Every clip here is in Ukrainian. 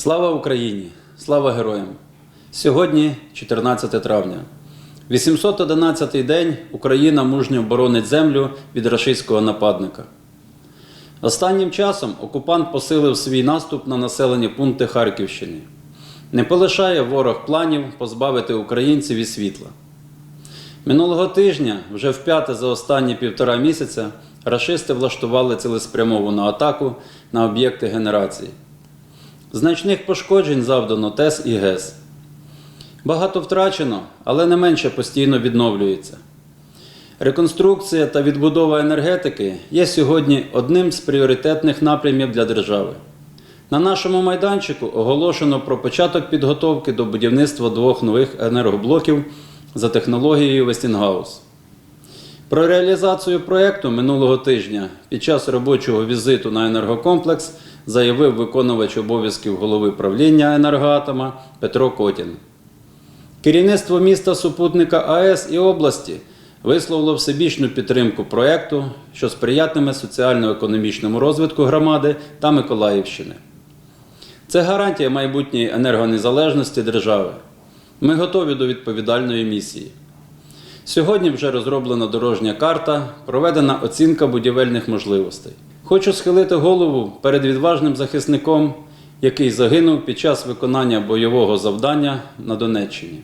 Слава Україні! Слава героям! Сьогодні 14 травня. 811-й день Україна мужньо боронить землю від рашистського нападника. Останнім часом окупант посилив свій наступ на населені пункти Харківщини. Не полишає ворог планів позбавити українців від світла. Минулого тижня, вже вп'яте за останні півтора місяця, рашисти влаштували цілеспрямовану атаку на об'єкти генерації. Значних пошкоджень завдано ТЕС і ГЕС. Багато втрачено, але не менше постійно відновлюється. Реконструкція та відбудова енергетики є сьогодні одним з пріоритетних напрямів для держави. На нашому майданчику оголошено про початок підготовки до будівництва двох нових енергоблоків за технологією Вестінгаус. Про реалізацію проєкту минулого тижня під час робочого візиту на енергокомплекс заявив виконувач обов'язків голови правління енергоатома Петро Котін. Керівництво міста супутника АЕС і області висловило всебічну підтримку проєкту, що сприятиме соціально-економічному розвитку громади та Миколаївщини. Це гарантія майбутньої енергонезалежності держави. Ми готові до відповідальної місії. Сьогодні вже розроблена дорожня карта, проведена оцінка будівельних можливостей. Хочу схилити голову перед відважним захисником, який загинув під час виконання бойового завдання на Донеччині.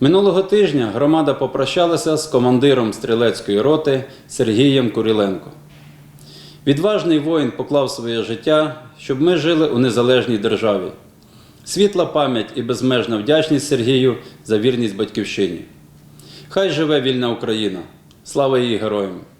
Минулого тижня громада попрощалася з командиром стрілецької роти Сергієм Куриленко. Відважний воїн поклав своє життя, щоб ми жили у незалежній державі. Світла пам'ять і безмежна вдячність Сергію за вірність батьківщині. Хай живе вільна Україна! Слава її героям!